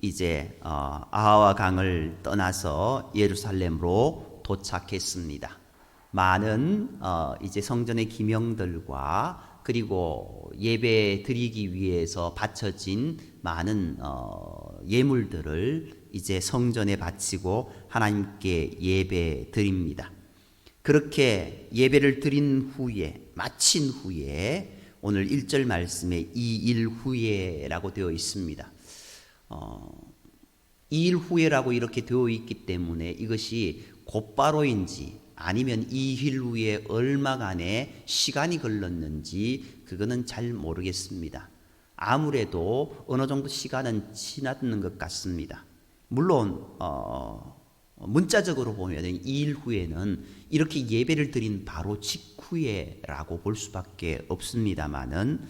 이제 어, 아하와 강을 떠나서 예루살렘으로 도착했습니다. 많은 어, 이제 성전의 기명들과 그리고 예배 드리기 위해서 바쳐진 많은 어, 예물들을 이제 성전에 바치고 하나님께 예배 드립니다. 그렇게 예배를 드린 후에 마친 후에 오늘 1절 말씀에 2일 후에라고 되어 있습니다. 어, 2일 후에라고 이렇게 되어 있기 때문에 이것이 곧바로인지 아니면 2일 후에 얼마간의 시간이 걸렸는지 그거는 잘 모르겠습니다. 아무래도 어느 정도 시간은 지났는 것 같습니다. 물론 어, 문자적으로 보면 2일 후에는 이렇게 예배를 드린 바로 직후에라고 볼 수밖에 없습니다만은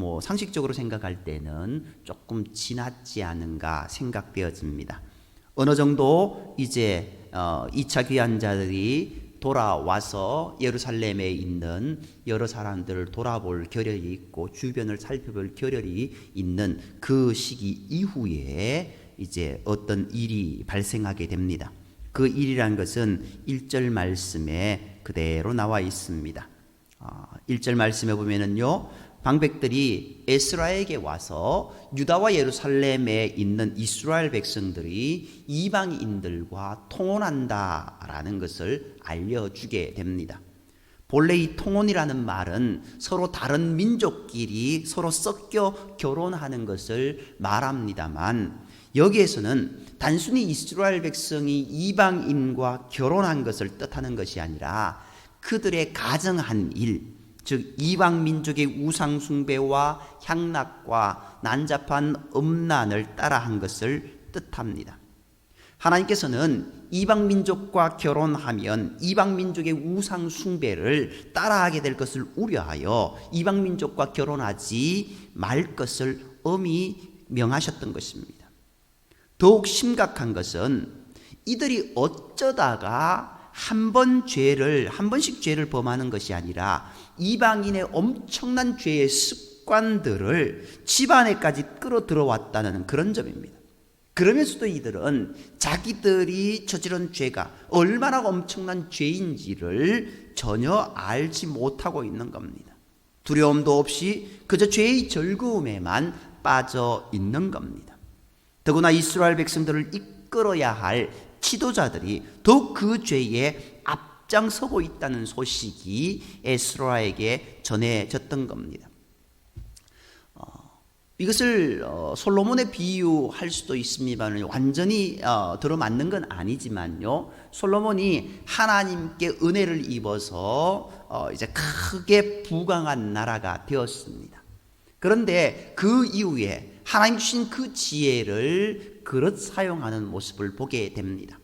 뭐 상식적으로 생각할 때는 조금 지났지 않은가 생각되어집니다. 어느 정도 이제 어, 2차 귀환자들이 돌아와서 예루살렘에 있는 여러 사람들을 돌아볼 겨를이 있고 주변을 살펴볼 겨를이 있는 그 시기 이후에 이제 어떤 일이 발생하게 됩니다. 그 일이란 것은 1절 말씀에 그대로 나와 있습니다. 1절 말씀에 보면은요. 방백들이 에스라에게 와서 유다와 예루살렘에 있는 이스라엘 백성들이 이방인들과 통혼한다라는 것을 알려주게 됩니다. 본래 이 통혼이라는 말은 서로 다른 민족끼리 서로 섞여 결혼하는 것을 말합니다만 여기에서는 단순히 이스라엘 백성이 이방인과 결혼한 것을 뜻하는 것이 아니라 그들의 가정한 일, 즉 이방 민족의 우상 숭배와 향락과 난잡한 음란을 따라한 것을 뜻합니다. 하나님께서는 이방 민족과 결혼하면 이방 민족의 우상 숭배를 따라하게 될 것을 우려하여 이방 민족과 결혼하지 말 것을 엄히 명하셨던 것입니다. 더욱 심각한 것은 이들이 어쩌다가 한 번 죄를 한 번씩 죄를 범하는 것이 아니라 이방인의 엄청난 죄의 습관들을 집안에까지 끌어들어 왔다는 그런 점입니다. 그러면서도 이들은 자기들이 저지른 죄가 얼마나 엄청난 죄인지를 전혀 알지 못하고 있는 겁니다. 두려움도 없이 그저 죄의 즐거움에만 빠져 있는 겁니다. 더구나 이스라엘 백성들을 이끌어야 할 지도자들이 더욱 그 죄에 앞 장서고 있다는 소식이 에스라에게 전해졌던 겁니다. 어, 이것을 어, 솔로몬의 비유할 수도 있습니다만 완전히 어, 들어맞는 건 아니지만요. 솔로몬이 하나님께 은혜를 입어서 어, 이제 크게 부강한 나라가 되었습니다. 그런데 그 이후에 하나님 주신 그 지혜를 그릇 사용하는 모습을 보게 됩니다.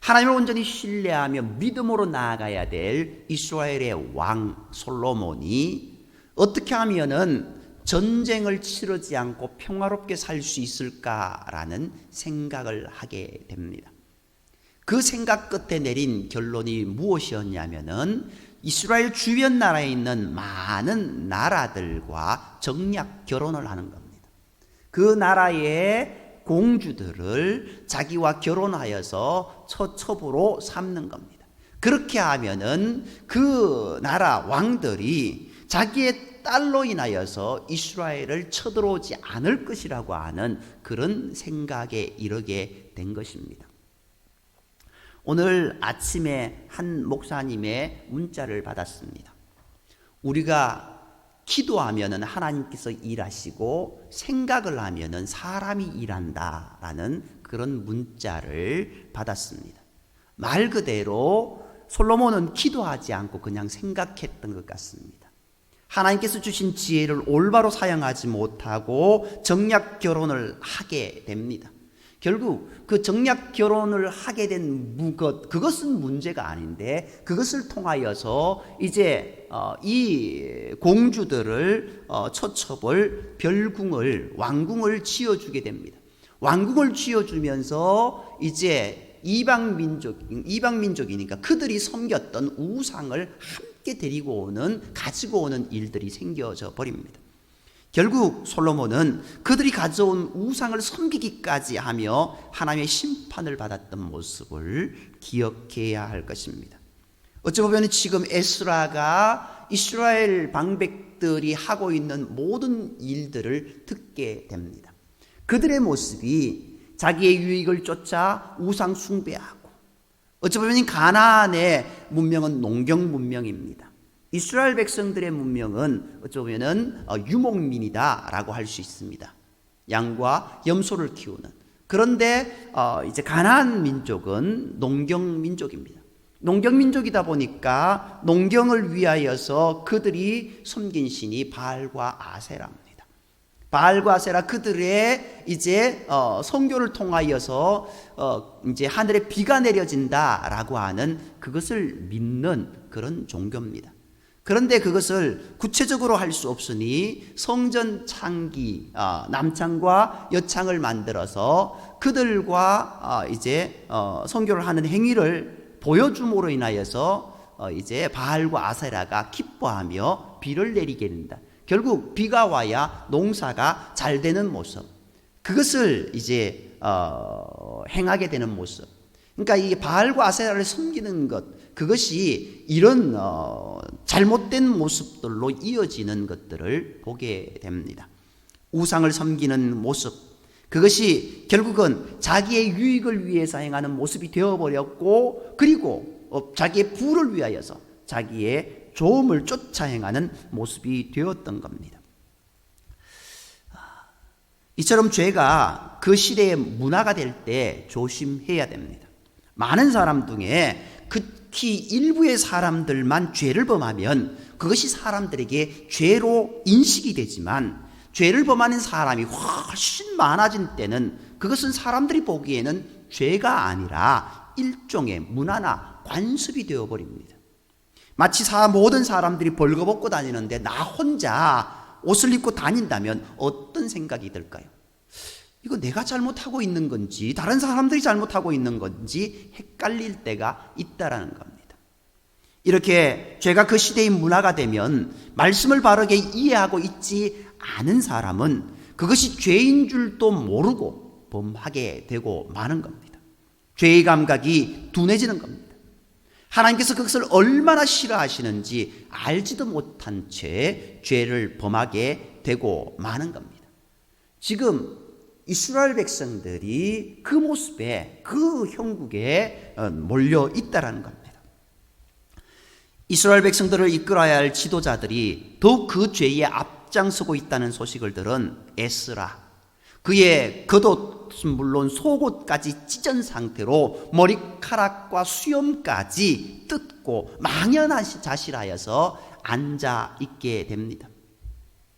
하나님을 온전히 신뢰하며 믿음으로 나아가야 될 이스라엘의 왕 솔로몬이 어떻게 하면은 전쟁을 치르지 않고 평화롭게 살 수 있을까라는 생각을 하게 됩니다. 그 생각 끝에 내린 결론이 무엇이었냐면은 이스라엘 주변 나라에 있는 많은 나라들과 정략 결혼을 하는 겁니다. 그 나라의 공주들을 자기와 결혼하여서 처첩으로 삼는 겁니다. 그렇게 하면은 그 나라 왕들이 자기의 딸로 인하여서 이스라엘을 쳐들어오지 않을 것이라고 하는 그런 생각에 이르게 된 것입니다. 오늘 아침에 한 목사님의 문자를 받았습니다. 우리가 기도하면은 하나님께서 일하시고 생각을 하면은 사람이 일한다라는 그런 문자를 받았습니다. 말 그대로 솔로몬은 기도하지 않고 그냥 생각했던 것 같습니다. 하나님께서 주신 지혜를 올바로 사용하지 못하고 정략 결혼을 하게 됩니다. 결국 그 정략 결혼을 하게 된 것, 그것은 문제가 아닌데 그것을 통하여서 이제 어, 이 공주들을 어, 처첩을 별궁을 왕궁을 지어주게 됩니다. 왕궁을 지어주면서 이제 이방 민족 이방 민족이니까 그들이 섬겼던 우상을 함께 데리고 오는 가지고 오는 일들이 생겨져 버립니다. 결국 솔로몬은 그들이 가져온 우상을 섬기기까지 하며 하나님의 심판을 받았던 모습을 기억해야 할 것입니다. 어찌 보면 지금 에스라가 이스라엘 방백들이 하고 있는 모든 일들을 듣게 됩니다. 그들의 모습이 자기의 유익을 쫓아 우상 숭배하고 어찌 보면 가나안의 문명은 농경 문명입니다. 이스라엘 백성들의 문명은 보면은 어, 유목민이다라고 할 수 있습니다. 양과 염소를 키우는. 그런데 어, 이제 가나안 민족은 농경 민족입니다. 농경 민족이다 보니까 농경을 위하여서 그들이 섬긴 신이 바알과 아세라입니다. 바알과 아세라 그들의 이제 어, 성교를 통하여서 어, 이제 하늘에 비가 내려진다라고 하는 그것을 믿는 그런 종교입니다. 그런데 그것을 구체적으로 할 수 없으니 성전 창기 어, 남창과 여창을 만들어서 그들과 어, 이제 어, 성교를 하는 행위를 보여줌으로 인하여서 어, 이제 바알과 아세라가 기뻐하며 비를 내리게 된다. 결국 비가 와야 농사가 잘 되는 모습. 그것을 이제 어, 행하게 되는 모습. 그러니까 이 바알과 아세라를 섬기는 것 그것이 이런 어, 잘못된 모습들로 이어지는 것들을 보게 됩니다. 우상을 섬기는 모습 그것이 결국은 자기의 유익을 위해서 행하는 모습이 되어버렸고 그리고 어, 자기의 부를 위하여서 자기의 좋음을 쫓아 행하는 모습이 되었던 겁니다. 이처럼 죄가 그 시대의 문화가 될 때 조심해야 됩니다. 많은 사람 중에 특히 일부의 사람들만 죄를 범하면 그것이 사람들에게 죄로 인식이 되지만 죄를 범하는 사람이 훨씬 많아진 때는 그것은 사람들이 보기에는 죄가 아니라 일종의 문화나 관습이 되어버립니다. 마치 사, 모든 사람들이 벌거벗고 다니는데 나 혼자 옷을 입고 다닌다면 어떤 생각이 들까요? 이거 내가 잘못하고 있는 건지 다른 사람들이 잘못하고 있는 건지 헷갈릴 때가 있다라는 겁니다. 이렇게 죄가 그 시대의 문화가 되면 말씀을 바르게 이해하고 있지 않은 사람은 그것이 죄인 줄도 모르고 범하게 되고 마는 겁니다. 죄의 감각이 둔해지는 겁니다. 하나님께서 그것을 얼마나 싫어하시는지 알지도 못한 채 죄를 범하게 되고 마는 겁니다. 지금 이스라엘 백성들이 그 모습에 그 형국에 어, 몰려 있다라는 겁니다. 이스라엘 백성들을 이끌어야 할 지도자들이 더욱 그 죄에 앞장서고 있다는 소식을 들은 에스라 그의 겉옷은 물론 속옷까지 찢은 상태로 머리카락과 수염까지 뜯고 망연한 자실하여서 앉아 있게 됩니다.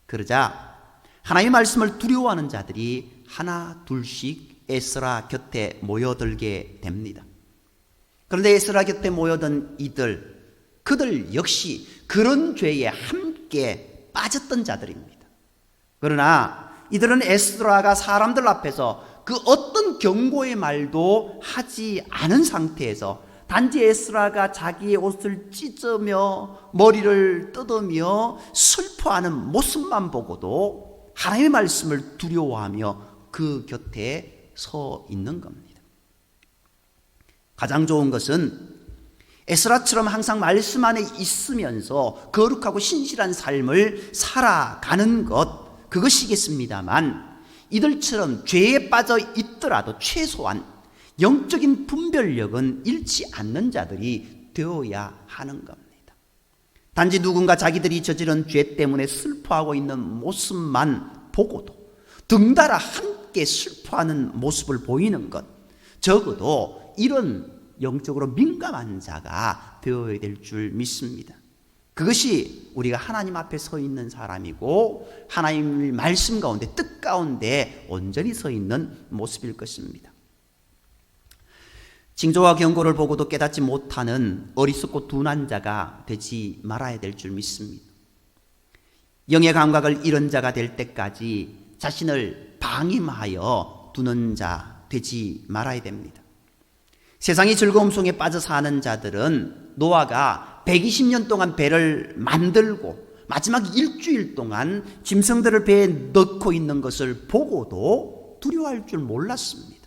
그러자 하나님의 말씀을 두려워하는 자들이 하나 둘씩 에스라 곁에 모여들게 됩니다. 그런데 에스라 곁에 모여든 이들 그들 역시 그런 죄에 함께 빠졌던 자들입니다. 그러나 이들은 에스라가 사람들 앞에서 그 어떤 경고의 말도 하지 않은 상태에서 단지 에스라가 자기의 옷을 찢으며 머리를 뜯으며 슬퍼하는 모습만 보고도 하나님의 말씀을 두려워하며 그 곁에 서 있는 겁니다. 가장 좋은 것은 에스라처럼 항상 말씀 안에 있으면서 거룩하고 신실한 삶을 살아가는 것 그것이겠습니다.만 이들처럼 죄에 빠져 있더라도 최소한 영적인 분별력은 잃지 않는 자들이 되어야 하는 겁니다. 단지 누군가 자기들이 저지른 죄 때문에 슬퍼하고 있는 모습만 보고도 등달아 함께 슬퍼하는 모습을 보이는 것 적어도 이런 영적으로 민감한 자가 되어야 될 줄 믿습니다. 그것이 우리가 하나님 앞에 서 있는 사람이고 하나님의 말씀 가운데 뜻 가운데 온전히 서 있는 모습일 것입니다. 징조와 경고를 보고도 깨닫지 못하는 어리석고 둔한 자가 되지 말아야 될 줄 믿습니다. 영의 감각을 잃은 자가 될 때까지 자신을 방임하여 두는 자 되지 말아야 됩니다. 세상의 즐거움 속에 빠져 사는 자들은 노아가 120년 동안 배를 만들고 마지막 일주일 동안 짐승들을 배에 넣고 있는 것을 보고도 두려워할 줄 몰랐습니다.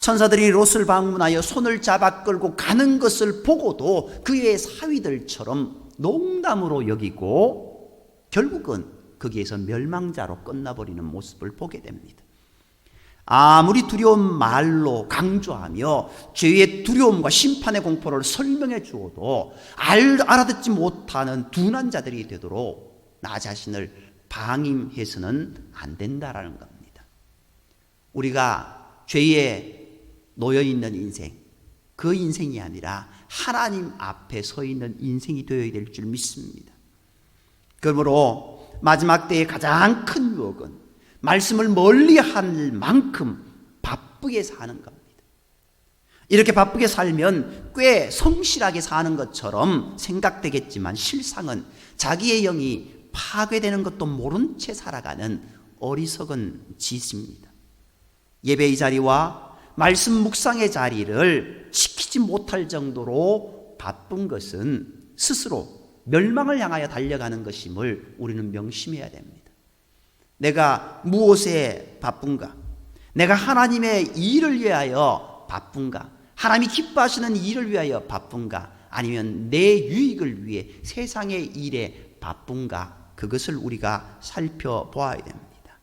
천사들이 롯을 방문하여 손을 잡아 끌고 가는 것을 보고도 그의 사위들처럼 농담으로 여기고 결국은 거기에서 멸망자로 끝나버리는 모습을 보게 됩니다. 아무리 두려운 말로 강조하며 죄의 두려움과 심판의 공포를 설명해 주어도 알, 알아듣지 못하는 둔한 자들이 되도록 나 자신을 방임해서는 안 된다라는 겁니다. 우리가 죄에 놓여 있는 인생, 그 인생이 아니라 하나님 앞에 서 있는 인생이 되어야 될 줄 믿습니다. 그러므로 마지막 때의 가장 큰 유혹은 말씀을 멀리 할 만큼 바쁘게 사는 겁니다. 이렇게 바쁘게 살면 꽤 성실하게 사는 것처럼 생각되겠지만 실상은 자기의 영이 파괴되는 것도 모른 채 살아가는 어리석은 짓입니다. 예배의 자리와 말씀 묵상의 자리를 지키지 못할 정도로 바쁜 것은 스스로 멸망을 향하여 달려가는 것임을 우리는 명심해야 됩니다. 내가 무엇에 바쁜가? 내가 하나님의 일을 위하여 바쁜가? 하나님이 기뻐하시는 일을 위하여 바쁜가? 아니면 내 유익을 위해 세상의 일에 바쁜가? 그것을 우리가 살펴보아야 됩니다.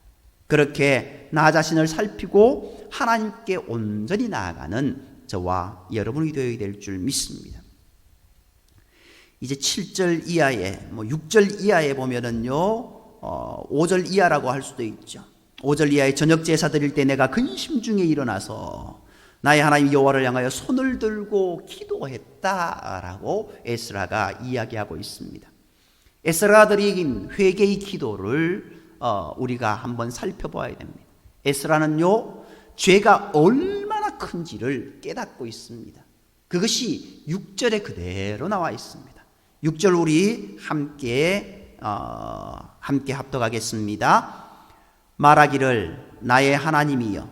그렇게 나 자신을 살피고 하나님께 온전히 나아가는 저와 여러분이 되어야 될 줄 믿습니다. 이제 7절 이하에 뭐 6절 이하에 보면은요. 어, 5절 이하라고 할 수도 있죠. 5절 이하에 저녁 제사 드릴 때 내가 근심 중에 일어나서 나의 하나님 여호와를 향하여 손을 들고 기도했다라고 에스라가 이야기하고 있습니다. 에스라가 드린 회개의 기도를 어, 우리가 한번 살펴봐야 됩니다. 에스라는요 죄가 얼마나 큰지를 깨닫고 있습니다. 그것이 6절에 그대로 나와 있습니다. 6절 우리 함께 어, 함께 합독하겠습니다. 말하기를 나의 하나님이여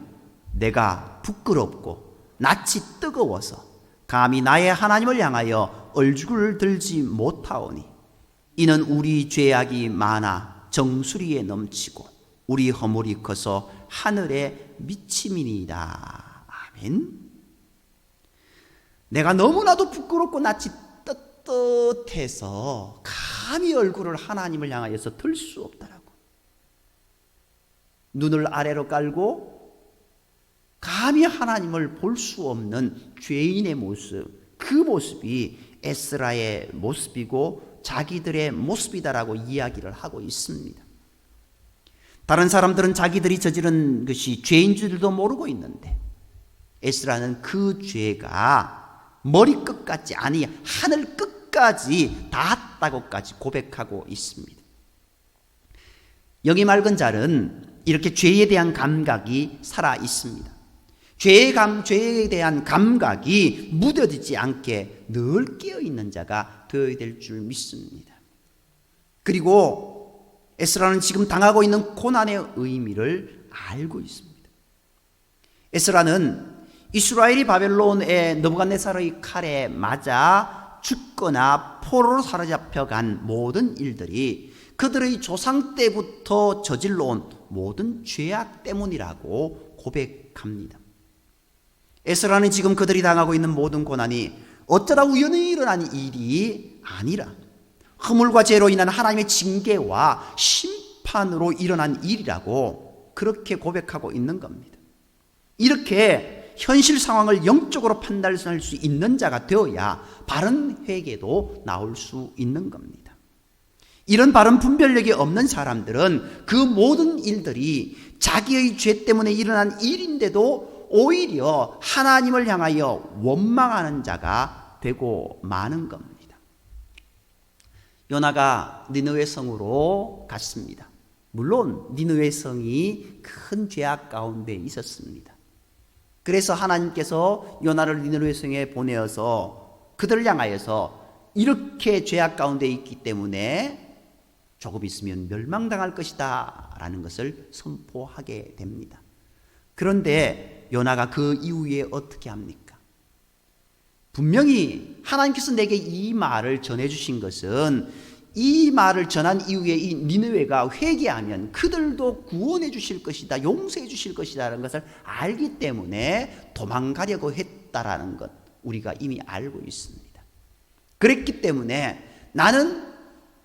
내가 부끄럽고 낯이 뜨거워서 감히 나의 하나님을 향하여 얼죽을 들지 못하오니 이는 우리 죄악이 많아 정수리에 넘치고 우리 허물이 커서 하늘에 미침이니이다. 아멘. 내가 너무나도 부끄럽고 낯이 떳떳해서 감히 얼굴을 하나님을 향하여서 들 수 없다라고. 눈을 아래로 깔고 감히 하나님을 볼 수 없는 죄인의 모습, 그 모습이 에스라의 모습이고 자기들의 모습이다라고 이야기를 하고 있습니다. 다른 사람들은 자기들이 저지른 것이 죄인 줄도 모르고 있는데 에스라는 그 죄가 머리끝 같지 아니 하늘 끝 까지 닿았다고까지 고백하고 있습니다. 영이 맑은 자는 이렇게 죄에 대한 감각이 살아 있습니다. 죄의 감, 죄에 대한 감각이 무뎌지지 않게 늘 깨어 있는 자가 되어야 될 줄 믿습니다. 그리고 에스라는 지금 당하고 있는 고난의 의미를 알고 있습니다. 에스라는 이스라엘이 바벨론의 너부갓네살의 칼에 맞아 죽거나 포로로 사로잡혀간 모든 일들이 그들의 조상 때부터 저질러 온 모든 죄악 때문이라고 고백합니다. 에스라는 지금 그들이 당하고 있는 모든 고난이 어쩌다 우연히 일어난 일이 아니라 허물과 죄로 인한 하나님의 징계와 심판으로 일어난 일이라고 그렇게 고백하고 있는 겁니다. 이렇게 현실 상황을 영적으로 판단할 수 있는 자가 되어야 바른 회개도 나올 수 있는 겁니다. 이런 바른 분별력이 없는 사람들은 그 모든 일들이 자기의 죄 때문에 일어난 일인데도 오히려 하나님을 향하여 원망하는 자가 되고 마는 겁니다. 요나가 니느웨 성으로 갔습니다. 물론 니느웨 성이 큰 죄악 가운데 있었습니다. 그래서 하나님께서 요나를 니느웨 성에 보내어서 그들을 향하여서 이렇게 죄악 가운데 있기 때문에 조금 있으면 멸망당할 것이다 라는 것을 선포하게 됩니다. 그런데 요나가 그 이후에 어떻게 합니까? 분명히 하나님께서 내게 이 말을 전해 주신 것은 이 말을 전한 이후에 이 니느웨가 회개하면 그들도 구원해 주실 것이다, 용서해 주실 것이다라는 것을 알기 때문에 도망가려고 했다라는 것 우리가 이미 알고 있습니다. 그랬기 때문에 나는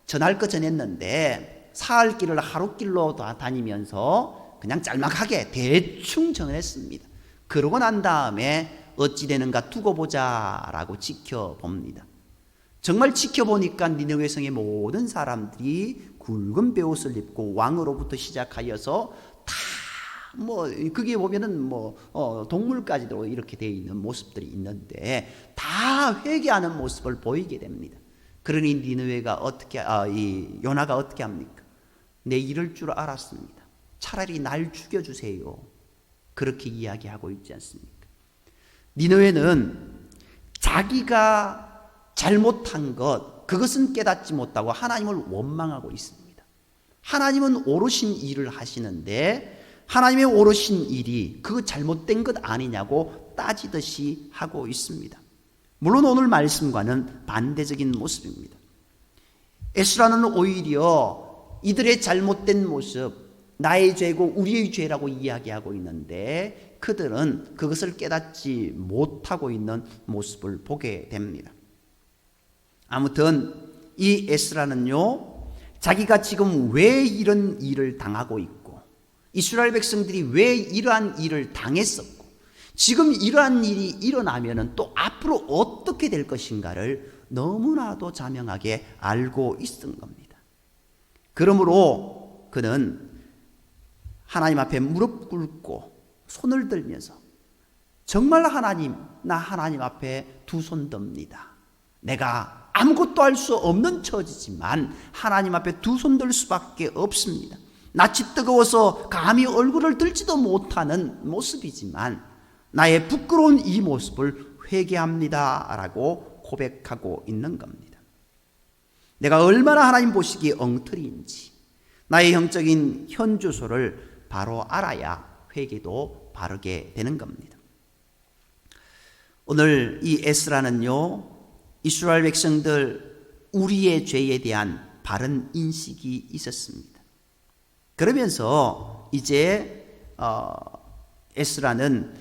전할 거 전했는데 사흘 길을 하루 길로 다니면서 그냥 짤막하게 대충 전했습니다. 그러고 난 다음에 어찌 되는가 두고 보자라고 지켜봅니다. 정말 지켜보니까 니느웨 성의 모든 사람들이 굵은 베옷을 입고 왕으로부터 시작하여서 다 뭐 그게 보면은 뭐 어, 동물까지도 이렇게 되어 있는 모습들이 있는데 다 회개하는 모습을 보이게 됩니다. 그러니 니느웨가 어떻게 아, 이 요나가 어떻게 합니까? 내 이럴 줄 알았습니다. 차라리 날 죽여 주세요. 그렇게 이야기하고 있지 않습니까? 니느웨는 자기가 잘못한 것, 그것은 깨닫지 못하고 하나님을 원망하고 있습니다. 하나님은 오르신 일을 하시는데 하나님의 오르신 일이 그 잘못된 것 아니냐고 따지듯이 하고 있습니다. 물론 오늘 말씀과는 반대적인 모습입니다. 에스라는 오히려 이들의 잘못된 모습, 나의 죄고 우리의 죄라고 이야기하고 있는데 그들은 그것을 깨닫지 못하고 있는 모습을 보게 됩니다. 아무튼 이 에스라는요, 자기가 지금 왜 이런 일을 당하고 있고, 이스라엘 백성들이 왜 이러한 일을 당했었고, 지금 이러한 일이 일어나면은 또 앞으로 어떻게 될 것인가를 너무나도 자명하게 알고 있은 겁니다. 그러므로 그는 하나님 앞에 무릎 꿇고 손을 들면서 정말 하나님, 나 하나님 앞에 두 손 듭니다. 내가 아무것도 할 수 없는 처지지만 하나님 앞에 두 손 들 수밖에 없습니다. 낯이 뜨거워서 감히 얼굴을 들지도 못하는 모습이지만 나의 부끄러운 이 모습을 회개합니다. 라고 고백하고 있는 겁니다. 내가 얼마나 하나님 보시기에 엉터리인지 나의 형적인 현주소를 바로 알아야 회개도 바르게 되는 겁니다. 오늘 이 에스라는요, 이스라엘 백성들 우리의 죄에 대한 바른 인식이 있었습니다. 그러면서 이제 어, 에스라는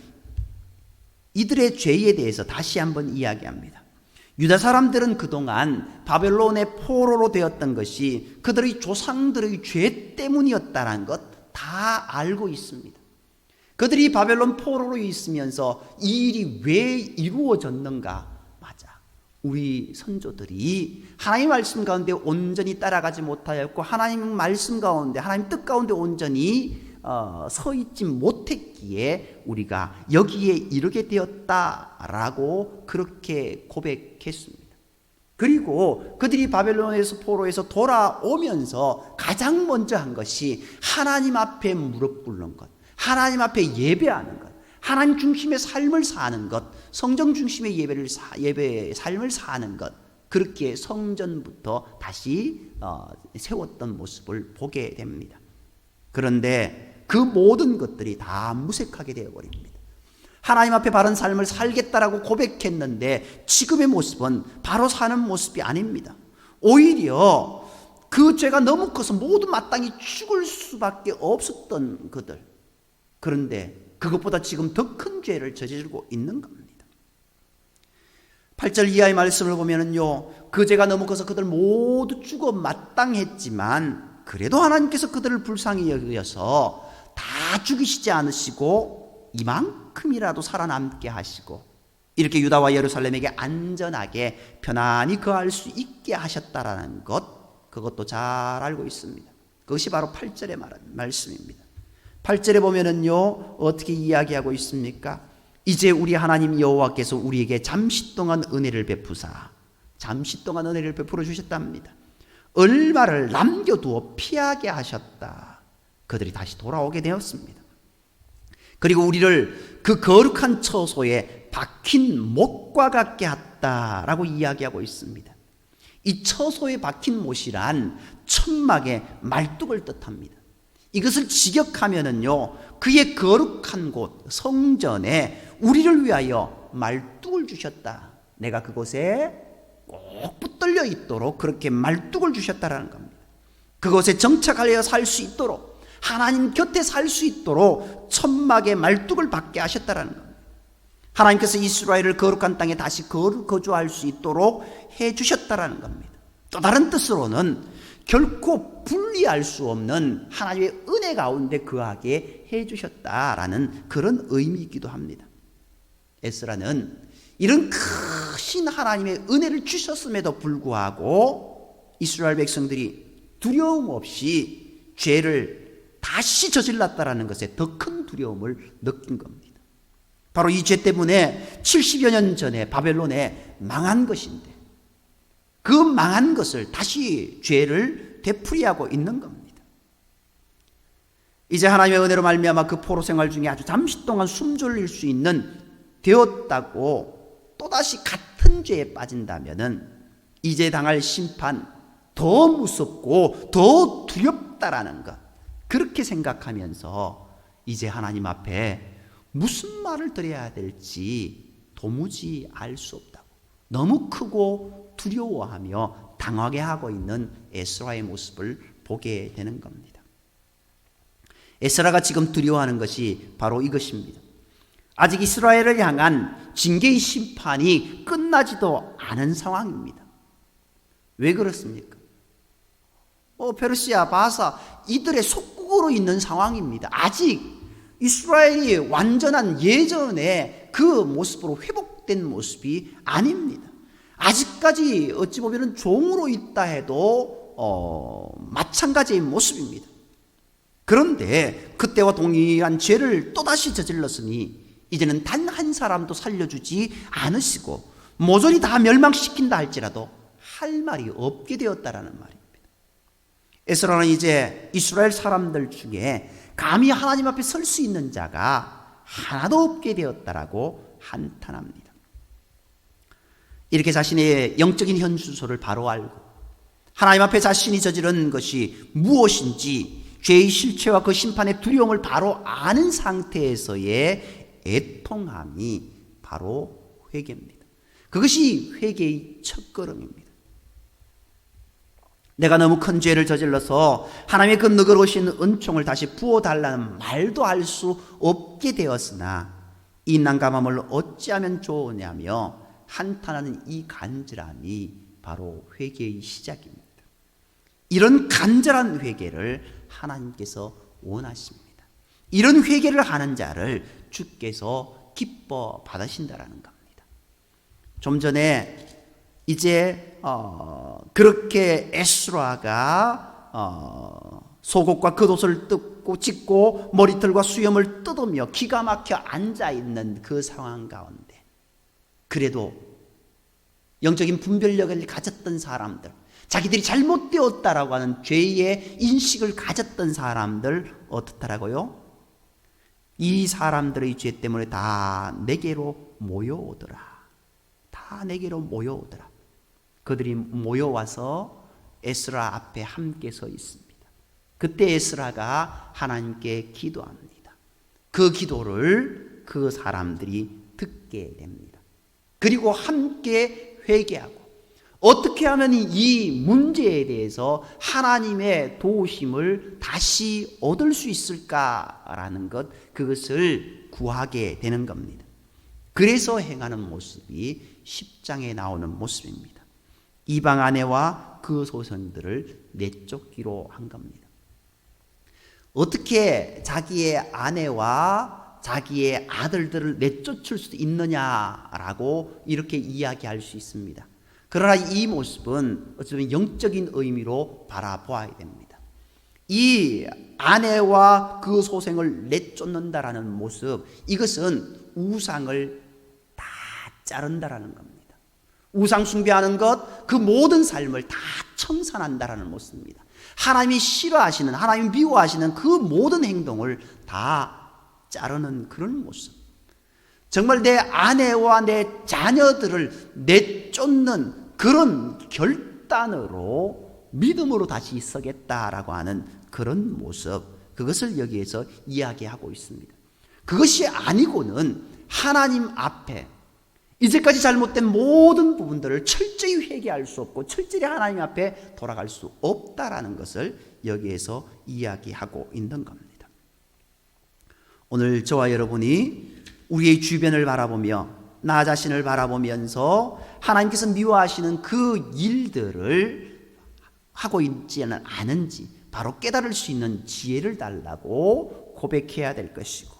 이들의 죄에 대해서 다시 한번 이야기합니다. 유다 사람들은 그동안 바벨론의 포로로 되었던 것이 그들의 조상들의 죄 때문이었다는 것 다 알고 있습니다. 그들이 바벨론 포로로 있으면서 이 일이 왜 이루어졌는가? 우리 선조들이 하나님 말씀 가운데 온전히 따라가지 못하였고 하나님 말씀 가운데 하나님 뜻 가운데 온전히 어, 서 있지 못했기에 우리가 여기에 이르게 되었다라고 그렇게 고백했습니다. 그리고 그들이 바벨론에서 포로에서 돌아오면서 가장 먼저 한 것이 하나님 앞에 무릎 꿇는 것, 하나님 앞에 예배하는 것, 하나님 중심의 삶을 사는 것, 성정 중심의 예배를 사, 예배의 삶을 사는 것, 그렇게 성전부터 다시 어, 세웠던 모습을 보게 됩니다. 그런데 그 모든 것들이 다 무색하게 되어버립니다. 하나님 앞에 바른 삶을 살겠다라고 고백했는데 지금의 모습은 바로 사는 모습이 아닙니다. 오히려 그 죄가 너무 커서 모두 마땅히 죽을 수밖에 없었던 그들. 그런데 그것보다 지금 더 큰 죄를 저지르고 있는 겁니다. 8절 이하의 말씀을 보면은요, 그 죄가 너무 커서 그들 모두 죽어 마땅했지만, 그래도 하나님께서 그들을 불쌍히 여겨서 다 죽이시지 않으시고, 이만큼이라도 살아남게 하시고, 이렇게 유다와 예루살렘에게 안전하게 편안히 거할 수 있게 하셨다라는 것, 그것도 잘 알고 있습니다. 그것이 바로 8절의 말씀입니다. 8절에 보면은요, 어떻게 이야기하고 있습니까? 이제 우리 하나님 여호와께서 우리에게 잠시 동안 은혜를 베푸사, 잠시 동안 은혜를 베풀어 주셨답니다. 얼마를 남겨두어 피하게 하셨다. 그들이 다시 돌아오게 되었습니다. 그리고 우리를 그 거룩한 처소에 박힌 못과 같게 했다라고 이야기하고 있습니다. 이 처소에 박힌 못이란 천막의 말뚝을 뜻합니다. 이것을 직역하면은요, 그의 거룩한 곳, 성전에 우리를 위하여 말뚝을 주셨다. 내가 그곳에 꼭 붙들려 있도록 그렇게 말뚝을 주셨다라는 겁니다. 그곳에 정착하여 살 수 있도록 하나님 곁에 살 수 있도록 천막의 말뚝을 받게 하셨다라는 겁니다. 하나님께서 이스라엘을 거룩한 땅에 다시 거주할 수 있도록 해 주셨다라는 겁니다. 또 다른 뜻으로는 결코 분리할 수 없는 하나님의 은혜 가운데 거하게 해 주셨다라는 그런 의미이기도 합니다. 에스라는 이런 크신 하나님의 은혜를 주셨음에도 불구하고 이스라엘 백성들이 두려움 없이 죄를 다시 저질렀다라는 것에 더 큰 두려움을 느낀 겁니다. 바로 이 죄 때문에 70여 년 전에 바벨론에 망한 것인데 그 망한 것을 다시 죄를 되풀이하고 있는 겁니다. 이제 하나님의 은혜로 말미암아 그 포로 생활 중에 아주 잠시 동안 숨졸릴 수 있는 되었다고 또다시 같은 죄에 빠진다면은 이제 당할 심판 더 무섭고 더 두렵다라는 것 그렇게 생각하면서 이제 하나님 앞에 무슨 말을 드려야 될지 도무지 알 수 없다고 너무 크고 두려워하며 당하게 하고 있는 에스라의 모습을 보게 되는 겁니다. 에스라가 지금 두려워하는 것이 바로 이것입니다. 아직 이스라엘을 향한 징계의 심판이 끝나지도 않은 상황입니다. 왜 그렇습니까? 어, 페르시아, 바사 이들의 속국으로 있는 상황입니다. 아직 이스라엘이 완전한 예전의 그 모습으로 회복 된 모습이 아닙니다. 아직까지 어찌 보면 종으로 있다 해도 어, 마찬가지의 모습입니다. 그런데 그때와 동일한 죄를 또다시 저질렀으니 이제는 단 한 사람도 살려주지 않으시고 모조리 다 멸망시킨다 할지라도 할 말이 없게 되었다라는 말입니다. 에스라는 이제 이스라엘 사람들 중에 감히 하나님 앞에 설 수 있는 자가 하나도 없게 되었다라고 한탄합니다. 이렇게 자신의 영적인 현주소를 바로 알고 하나님 앞에 자신이 저지른 것이 무엇인지 죄의 실체와 그 심판의 두려움을 바로 아는 상태에서의 애통함이 바로 회개입니다. 그것이 회개의 첫걸음입니다. 내가 너무 큰 죄를 저질러서 하나님의 그 너그러우신 은총을 다시 부어달라는 말도 할 수 없게 되었으나 이 난감함을 어찌하면 좋으냐며 한탄하는 이 간절함이 바로 회개의 시작입니다. 이런 간절한 회개를 하나님께서 원하십니다. 이런 회개를 하는 자를 주께서 기뻐 받으신다라는 겁니다. 좀 전에 이제 어, 그렇게 에스라가 어, 속옷과 겉옷을 뜯고 찢고 머리털과 수염을 뜯으며 기가 막혀 앉아 있는 그 상황 가운데 그래도 영적인 분별력을 가졌던 사람들 자기들이 잘못되었다라고 하는 죄의 인식을 가졌던 사람들 어떻다라고요? 이 사람들의 죄 때문에 다 내게로 모여오더라. 다 내게로 모여오더라. 그들이 모여와서 에스라 앞에 함께 서 있습니다. 그때 에스라가 하나님께 기도합니다. 그 기도를 그 사람들이 듣게 됩니다. 그리고 함께 회개하고 어떻게 하면 이 문제에 대해서 하나님의 도우심을 다시 얻을 수 있을까라는 것, 그것을 구하게 되는 겁니다. 그래서 행하는 모습이 10장에 나오는 모습입니다. 이방 아내와 그 소선들을 내쫓기로 한 겁니다. 어떻게 자기의 아내와 자기의 아들들을 내쫓을 수 있느냐라고 이렇게 이야기할 수 있습니다. 그러나 이 모습은 어쩌면 영적인 의미로 바라보아야 됩니다. 이 아내와 그 소생을 내쫓는다라는 모습, 이것은 우상을 다 자른다라는 겁니다. 우상 숭배하는 것, 그 모든 삶을 다 청산한다라는 모습입니다. 하나님이 싫어하시는, 하나님이 미워하시는 그 모든 행동을 다 자르는 그런 모습. 정말 내 아내와 내 자녀들을 내쫓는 그런 결단으로 믿음으로 다시 서겠다라고 하는 그런 모습. 그것을 여기에서 이야기하고 있습니다. 그것이 아니고는 하나님 앞에 이제까지 잘못된 모든 부분들을 철저히 회개할 수 없고 철저히 하나님 앞에 돌아갈 수 없다라는 것을 여기에서 이야기하고 있는 겁니다. 오늘 저와 여러분이 우리의 주변을 바라보며 나 자신을 바라보면서 하나님께서 미워하시는 그 일들을 하고 있지는 않은지 바로 깨달을 수 있는 지혜를 달라고 고백해야 될 것이고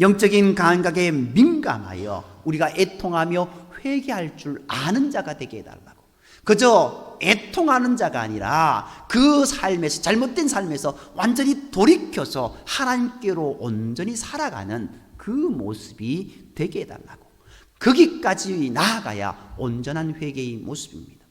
영적인 감각에 민감하여 우리가 애통하며 회개할 줄 아는 자가 되게 해달라고 그저 애통하는 자가 아니라 그 삶에서 잘못된 삶에서 완전히 돌이켜서 하나님께로 온전히 살아가는 그 모습이 되게 해달라고 거기까지 나아가야 온전한 회개의 모습입니다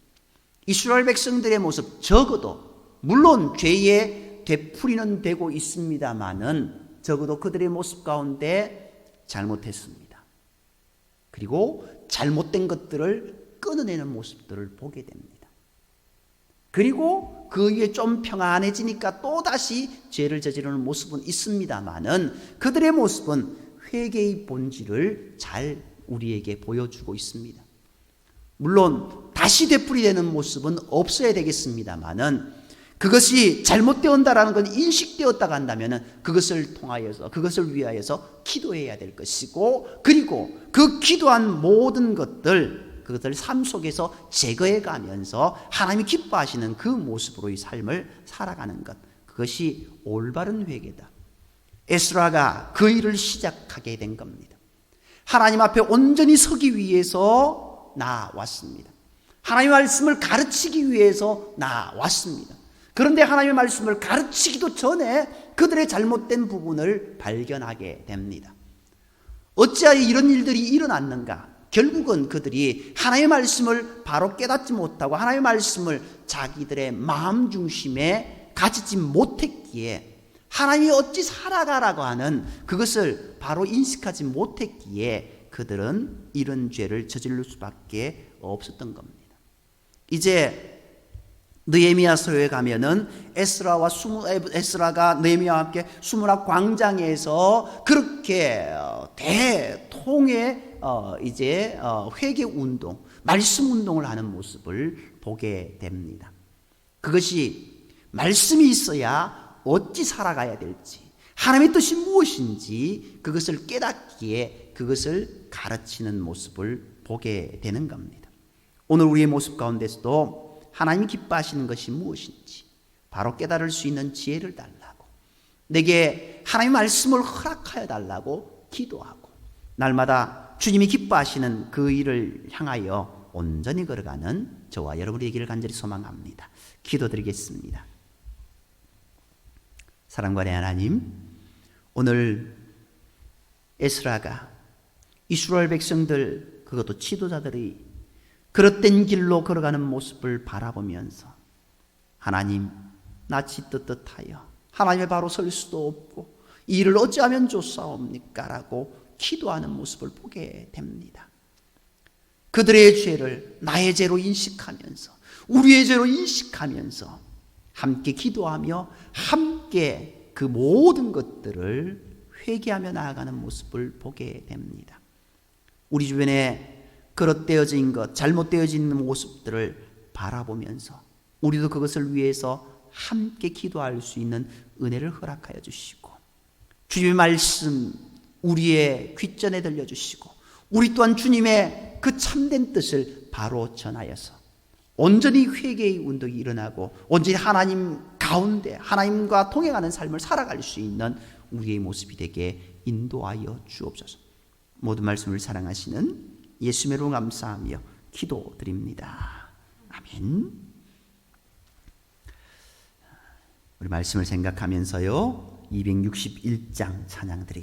이스라엘 백성들의 모습 적어도 물론 죄의 되풀이는 되고 있습니다만은 적어도 그들의 모습 가운데 잘못했습니다. 그리고 잘못된 것들을 끊어내는 모습들을 보게 됩니다. 그리고 그 위에 좀 평안해지니까 또다시 죄를 저지르는 모습은 있습니다만은 그들의 모습은 회개의 본질을 잘 우리에게 보여주고 있습니다. 물론 다시 되풀이되는 모습은 없어야 되겠습니다만은 그것이 잘못되었다라는 건 인식되었다가 한다면 그것을 통하여서 그것을 위하여서 기도해야 될 것이고 그리고 그 기도한 모든 것들 그것을 삶 속에서 제거해 가면서 하나님이 기뻐하시는 그 모습으로의 삶을 살아가는 것 그것이 올바른 회개다. 에스라가 그 일을 시작하게 된 겁니다. 하나님 앞에 온전히 서기 위해서 나왔습니다. 하나님의 말씀을 가르치기 위해서 나왔습니다. 그런데 하나님의 말씀을 가르치기도 전에 그들의 잘못된 부분을 발견하게 됩니다. 어찌하여 이런 일들이 일어났는가? 결국은 그들이 하나님의 말씀을 바로 깨닫지 못하고 하나님의 말씀을 자기들의 마음 중심에 가지지 못했기에 하나님이 어찌 살아가라고 하는 그것을 바로 인식하지 못했기에 그들은 이런 죄를 저지를 수밖에 없었던 겁니다. 이제 느헤미야서에 가면은 에스라와 수무 에스라가 느헤미야와 함께 수문학 광장에서 그렇게 어, 대통의 어, 이제 어, 회개 운동, 말씀 운동을 하는 모습을 보게 됩니다. 그것이 말씀이 있어야 어찌 살아가야 될지, 하나님의 뜻이 무엇인지 그것을 깨닫기에 그것을 가르치는 모습을 보게 되는 겁니다. 오늘 우리의 모습 가운데서도 하나님이 기뻐하시는 것이 무엇인지 바로 깨달을 수 있는 지혜를 달라고 내게 하나님의 말씀을 허락하여 달라고 기도하고 날마다 주님이 기뻐하시는 그 일을 향하여 온전히 걸어가는 저와 여러분의 길을 간절히 소망합니다. 기도드리겠습니다. 사랑과의 하나님, 오늘 에스라가 이스라엘 백성들 그것도 지도자들이 그릇된 길로 걸어가는 모습을 바라보면서 하나님 낯이 떳떳하여 하나님의 바로 설 수도 없고 이 일을 어찌하면 좋사옵니까? 라고 기도하는 모습을 보게 됩니다. 그들의 죄를 나의 죄로 인식하면서 우리의 죄로 인식하면서 함께 기도하며 함께 그 모든 것들을 회개하며 나아가는 모습을 보게 됩니다. 우리 주변에 그릇되어진 것, 잘못되어진 모습들을 바라보면서 우리도 그것을 위해서 함께 기도할 수 있는 은혜를 허락하여 주시고 주님의 말씀 우리의 귓전에 들려주시고 우리 또한 주님의 그 참된 뜻을 바로 전하여서 온전히 회개의 운동이 일어나고 온전히 하나님 가운데 하나님과 동행하는 삶을 살아갈 수 있는 우리의 모습이 되게 인도하여 주옵소서. 모든 말씀을 사랑하시는 예수님으로 감사하며 기도드립니다. 아멘. 우리 말씀을 생각하면서요. 261장 찬양 드리